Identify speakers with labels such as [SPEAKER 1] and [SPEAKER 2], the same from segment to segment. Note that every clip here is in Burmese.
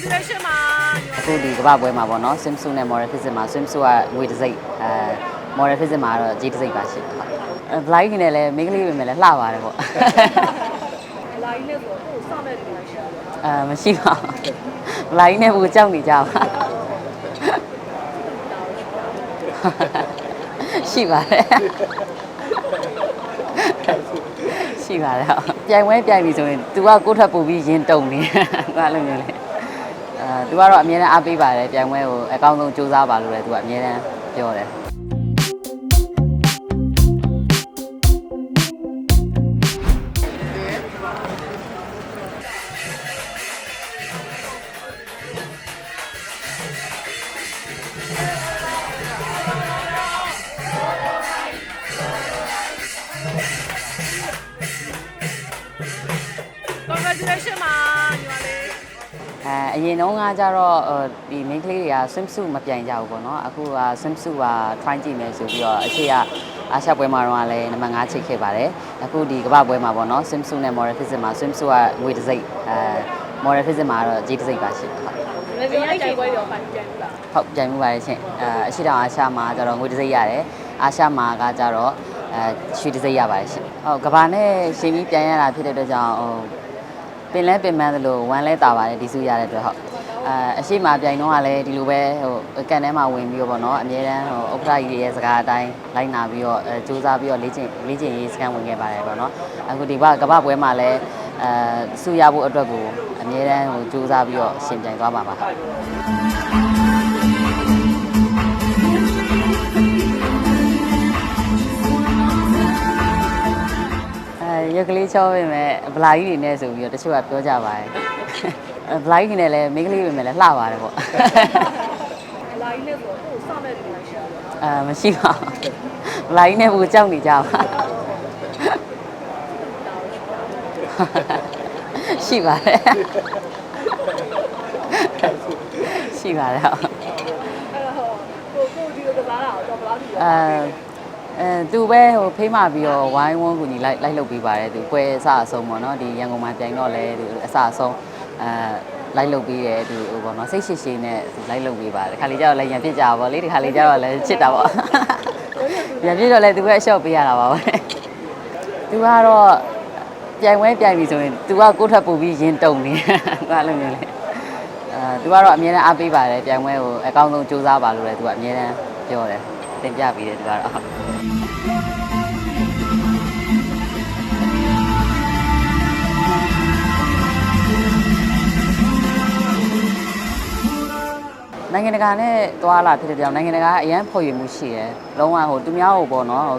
[SPEAKER 1] congratulation ပါညီမ
[SPEAKER 2] အခုဒီကမ္ဘာပွဲမှာပေါ့နော် swimsuit နဲ့ model physics မှာ swimsuit ကငွေတစ်စိမ့်အဲ model physics မှာတော့ကြီးတစ်စိမ့်ပါရှိဟုတ်အဲ blind နေနဲ့လည်းမိန်းကလေးပဲမယ်လည်းလှပါတယ်ပေါ့
[SPEAKER 1] လာကြီးနဲ့ဆိုတော့ကိုယ်စမဲ့လူလိုက်ရှာတယ်
[SPEAKER 2] အဲမရှိပါဘူး blind နဲ့ဘူးကြောက်နေကြပါရှိပါတယ်ရှိပါတယ်ဟုတ်ပြိုင်ပွဲပြိုင်ပြီဆိုရင် तू ကကိုယ့်ထပ်ပို့ပြီးရင်တုံနေသူကအဲ့လိုမျိုးလေ အဲ तू ကတော့အများနဲ့အားပေးပါတယ်ပြိုင်ပွဲကိုအကောင်းဆုံးစူးစမ်းပါလို့လည်း तू ကအများနဲ့ပြောတယ် အဲအရင်တုန်းကကျတော့ဟိုဒီ main ကလေးတွေက swimsuit မပြိုင်ကြဘူးပေါ့နော်အခုက swimsuit က try ကြည့်မယ်ဆိုပြီးတော့အရှိကအာရှပွဲမှာတော့လည်းနံပါတ်5ချိတ်ခဲ့ပါတယ်အခုဒီကမ္ဘာပွဲမှာပေါ့နော် swimsuit နဲ့ model physics မှာ swimsuit ကငွေတစ်စိမ့်အဲ model physics မှာတော့ကြီးတစ်စိမ့်ပါရှိဟုတ်
[SPEAKER 1] မင်းရဲ့ချိန်ပွဲရောပိုင်ပြန်ပြီလား
[SPEAKER 2] ဟုတ်ပြိုင်မှုပါတယ်ရှင်အဲအရှိတောင်အာရှမှာကျတော့ငွေတစ်စိမ့်ရတယ်အာရှမှာကကျတော့အဲရွှေတစ်စိမ့်ရပါတယ်ရှင်ဟုတ်ကမ္ဘာနဲ့ရှင်ပြီးပြိုင်ရတာဖြစ်တဲ့အတွက်ကြောင့်ဟို ပင်လဲပင်ပန်းသလိုဝမ်းလဲတာပါတယ်ဒီစုရတဲ့အတွက်ဟုတ်အဲအရှိမပြိုင်တော့ကလည်းဒီလိုပဲဟိုကန်ထဲမှာဝင်ပြီးတော့ဗောနော်အများတန်းဟိုဥက္ကဋ္ဌကြီးရဲ့စကားအတိုင်းလိုက်နာပြီးတော့အဲစူးစမ်းပြီးတော့လေ့ကျင့်လေ့ကျင့်ရေးစကန်ဝင်ခဲ့ပါတယ်ဗောနော်အခုဒီဘကမ္ဘာပွဲမှာလည်းအဲစုရဖို့အတွက်ကိုအများတန်းဟိုစူးစမ်းပြီးတော့ရှင်ပြိုင်သွားပါပါ ရုပ်ကလေးချောပဲမဲ့ဗလာကြီးတွေနဲ့ဆိုပြီးတော့တချို့ကပြောကြပါတယ်အဲဗလာကြီးတွေနဲ့လည်းမိန်းကလေးပဲမဲ့လည်းလှပါတယ်ပေါ့
[SPEAKER 1] လာကြီးနဲ့ဆိုတော့ကိုယ်စမဲ့လူလိုက်ရှာတယ်
[SPEAKER 2] အဲမရှိပါဘူးဗလာကြီးနဲ့ဘူးကြောက်နေကြပါရှိပါတယ်ရှိပါတယ်ဟုတ်
[SPEAKER 1] အဲ့တော့ကိုကိုဒီလိုကစားတာတော့ဘလားဒီ
[SPEAKER 2] အဲ အဲသူပဲဟိုဖေးမပြီးတော့ဝိုင်းဝန်းကူညီလိုက်လိုက်လုပ်ပေးပါတယ်သူပွဲအစအဆုံးပေါ့နော်ဒီရန်ကုန်မှာပြိုင်တော့လဲသူအစအဆုံးအဲလိုက်လုပ်ပေးတယ်သူဟိုပေါ့နော်စိတ်ရှိရှိနဲ့သူလိုက်လုပ်ပေးပါတယ်ခါလေးကျတော့လည်းရံပြစ်ကြပါဗောလေဒီခါလေးကျတော့လည်းချစ်တာဗောရံပြစ်တော့လဲသူပဲအလျှော့ပေးရတာပါပဲသူကတော့ပြိုင်ပွဲပြိုင်ပြီဆိုရင် तू ကကိုယ့်ထပ်ပို့ပြီးရင်တုံနေသူကအဲ့လိုမျိုးလေအဲ तू ကတော့အများနဲ့အားပေးပါတယ်ပြိုင်ပွဲကိုအကောင်းဆုံးစူးစမ်းပါလို့လည်း तू ကအများနဲ့ပြောတယ် တင်ပြပေးတယ် तू ကတော့ဟုတ်နိုင်ငံတကာနဲ့တွာလာဖြစ်တဲ့ကြောင့်နိုင်ငံတကာကအရန်ဖော်ရည်မှုရှိတယ်လုံးဝဟိုသူများဟိုပေါ့နော်ဟို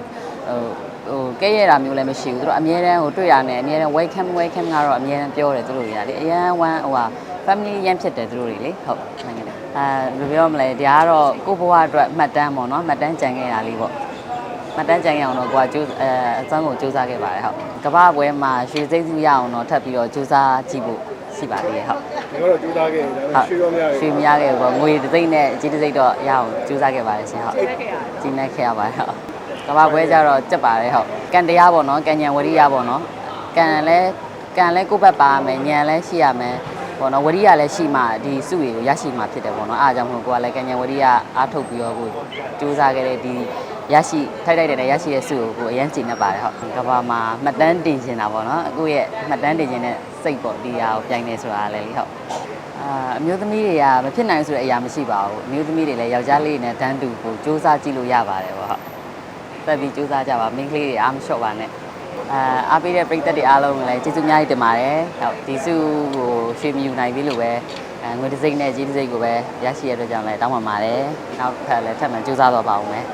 [SPEAKER 2] ဟိုကဲရတာမျိုးလည်းမရှိဘူးသူတို့အများတန်းဟိုတွေ့ရနေအများတန်း welcome welcome ကတော့အများတန်းပြောတယ်သူတို့တွေကလေအရန်ဝမ်းဟိုဟာ family ရန်ဖြစ်တယ်သူတို့တွေလေဟုတ်နိုင်ငံတကာ အဲဘယ်လိုပြောမလဲဒါကတော့ကိုယ့်ဘဝအတွက်မှတ်တမ်းပေါ့နော်မှတ်တမ်းကြံခဲ့တာလေးပေါ့မှတ်တမ်းကြံခဲ့အောင်တော့ကိုကကျိုးအဲအစမ်းကိုစူးစမ်းခဲ့ပါတယ်ဟုတ်ကမ္ဘာပွဲမှာရွှေစိမ့်စုရအောင်တော့ထပ်ပြီးတော့စူးစမ်းကြည့်ဖို့ရှိပါသေးတယ်ဟုတ်
[SPEAKER 3] ဒီကတော့ကြိုးစားခဲ့တယ်ဒါပေမဲ့ရွှေရောမရ
[SPEAKER 2] ရွှေမရခဲ့ဘူးပေါ့ငွေတစ်သိန်းနဲ့ကြီးတစ်သိန်းတော့ရအောင်စူးစမ်းခဲ့ပါတယ်ရှင်ဟုတ်
[SPEAKER 1] လက်ခဲ့ရတယ်
[SPEAKER 2] ကြီးနေခဲ့ရပါတယ်ဟုတ်ကမ္ဘာပွဲကြတော့ကြက်ပါတယ်ဟုတ်ကန်တရားပေါ့နော်ကန်ညံဝရိယပေါ့နော်ကန်လဲကန်လဲကိုယ့်ဘက်ပါမယ်ညံလဲရှိရမယ် ပေါ့နော်ဝရိယလည်းရှိမှဒီစုတွေကိုရရှိမှဖြစ်တယ်ပေါ့နော်အားကြောင့်မို့ကိုကလည်းကန်ညံဝရိယအားထုတ်ပြီးတော့ကိုစူးစမ်းခဲ့တဲ့ဒီရရှိထိုက်ထိုက်တယ်နဲ့ရရှိတဲ့စုကိုကိုအရင်ကျင့်နေပါတယ်ဟုတ်ကမ္ဘာမှာမှတ်တမ်းတင်နေတာပေါ့နော်အခုရဲ့မှတ်တမ်းတင်ခြင်းနဲ့စိတ်ပေါ့ဒီဟာကိုပြိုင်နေဆိုတာလည်းလေဟုတ်အာအမျိုးသမီးတွေကမဖြစ်နိုင်ဆိုတဲ့အရာမရှိပါဘူးအမျိုးသမီးတွေလည်းယောက်ျားလေးတွေနဲ့တန်းတူကိုစူးစမ်းကြည့်လို့ရပါတယ်ပေါ့ဟုတ်တက်ပြီးစူးစမ်းကြပါမိန်းကလေးတွေအားမလျှော့ပါနဲ့ အာအားပေးတဲ့ပရိသတ်တွေအားလုံးကိုလည်းကျေးဇူးအများကြီးတင်ပါတယ်ဟုတ်ဒီစုကိုရွှေမြူနိုင်ပြီလို့ပဲအဲငွေတစ်စိမ့်နဲ့ကြီးတစ်စိမ့်ကိုပဲရရှိရတဲ့အတွက်ကြောင့်လည်းတောင်းပန်ပါတယ်နောက်ထပ်လည်းထပ်မံစူးစမ်းတော့ပါဦးမယ်